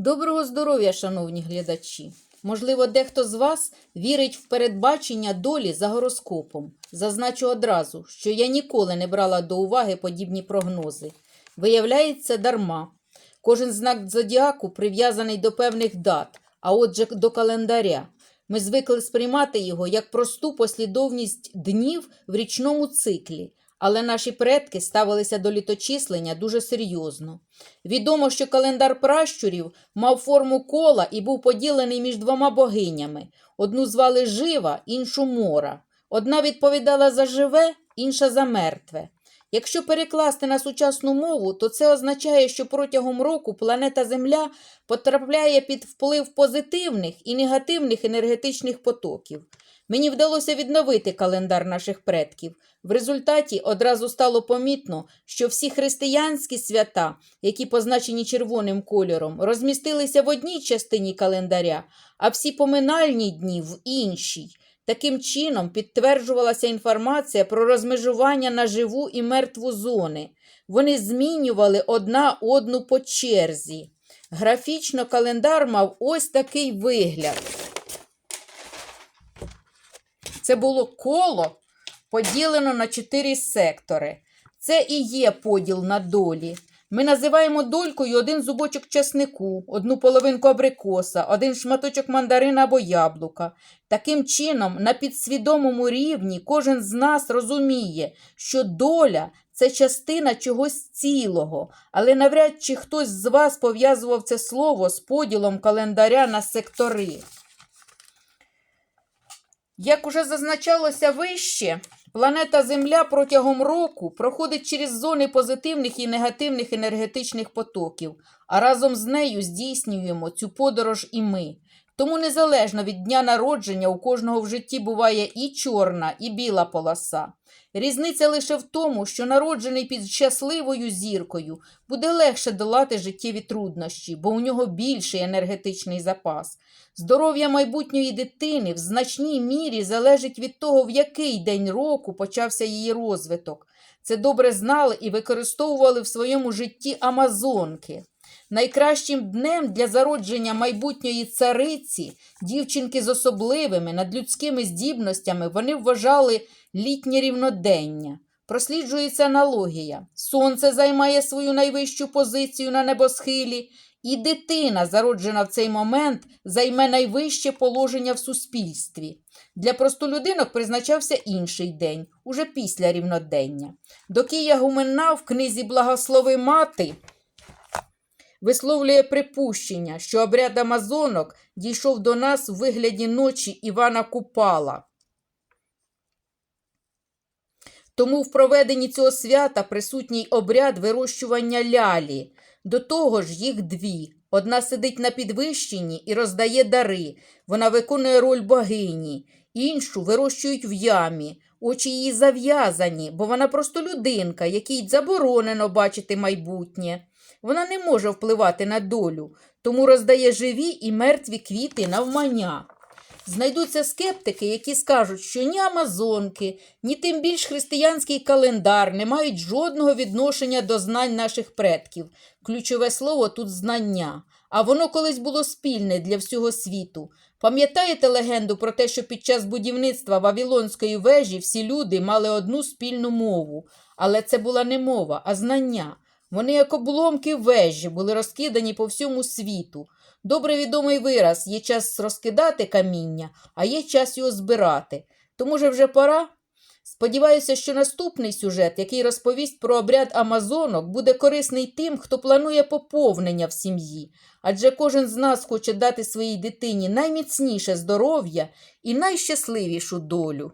Доброго здоров'я, шановні глядачі! Можливо, дехто з вас вірить в передбачення долі за гороскопом. Зазначу одразу, що я ніколи не брала до уваги подібні прогнози. Виявляється, дарма. Кожен знак зодіаку прив'язаний до певних дат, а отже, до календаря. Ми звикли сприймати його як просту послідовність днів в річному циклі, але наші предки ставилися до літочислення дуже серйозно. Відомо, що календар пращурів мав форму кола і був поділений між двома богинями. Одну звали Жива, іншу Мора. Одна відповідала за живе, інша за мертве. Якщо перекласти на сучасну мову, то це означає, що протягом року планета Земля потрапляє під вплив позитивних і негативних енергетичних потоків. Мені вдалося відновити календар наших предків. В результаті одразу стало помітно, що всі християнські свята, які позначені червоним кольором, розмістилися в одній частині календаря, а всі поминальні дні в іншій. Таким чином підтверджувалася інформація про розмежування на живу і мертву зони. Вони змінювали одна одну по черзі. Графічно календар мав ось такий вигляд. Це було коло поділено на чотири сектори. Це і є поділ на долі. Ми називаємо долькою один зубочок часнику, одну половинку абрикоса, один шматочок мандарина або яблука. Таким чином, на підсвідомому рівні кожен з нас розуміє, що доля це частина чогось цілого, але навряд чи хтось з вас пов'язував це слово з поділом календаря на сектори. Як уже зазначалося вище, планета Земля протягом року проходить через зони позитивних і негативних енергетичних потоків, а разом з нею здійснюємо цю подорож і ми. Тому незалежно від дня народження у кожного в житті буває і чорна, і біла полоса. Різниця лише в тому, що народжений під щасливою зіркою буде легше долати життєві труднощі, бо у нього більший енергетичний запас. Здоров'я майбутньої дитини в значній мірі залежить від того, в який день року почався її розвиток. Це добре знали і використовували в своєму житті амазонки. Найкращим днем для зародження майбутньої цариці, дівчинки з особливими надлюдськими здібностями, вони вважали літнє рівнодення. Просліджується аналогія. Сонце займає свою найвищу позицію на небосхилі, і дитина, зароджена в цей момент, займе найвище положення в суспільстві. Для простолюдинок призначався інший день, уже після рівнодення. Докія Гуменна в книзі Благослови мати висловлює припущення, що обряд амазонок дійшов до нас у вигляді ночі Івана Купала. Тому в проведенні цього свята присутній обряд вирощування лялі. До того ж, їх дві. Одна сидить на підвищенні і роздає дари. Вона виконує роль богині. Іншу вирощують в ямі. Очі її зав'язані, бо вона просто людинка, якій заборонено бачити майбутнє. Вона не може впливати на долю, тому роздає живі і мертві квіти навмання. Знайдуться скептики, які скажуть, що ні Амазонки, ні тим більш християнський календар не мають жодного відношення до знань наших предків. Ключове слово тут знання, а воно колись було спільне для всього світу. Пам'ятаєте легенду про те, що під час будівництва Вавилонської вежі всі люди мали одну спільну мову, але це була не мова, а знання. Вони, як обломки вежі, були розкидані по всьому світу. Добре відомий вираз є час розкидати каміння, а є час його збирати. Тому може, вже пора. Сподіваюся, що наступний сюжет, який розповість про обряд амазонок, буде корисний тим, хто планує поповнення в сім'ї, адже кожен з нас хоче дати своїй дитині найміцніше здоров'я і найщасливішу долю.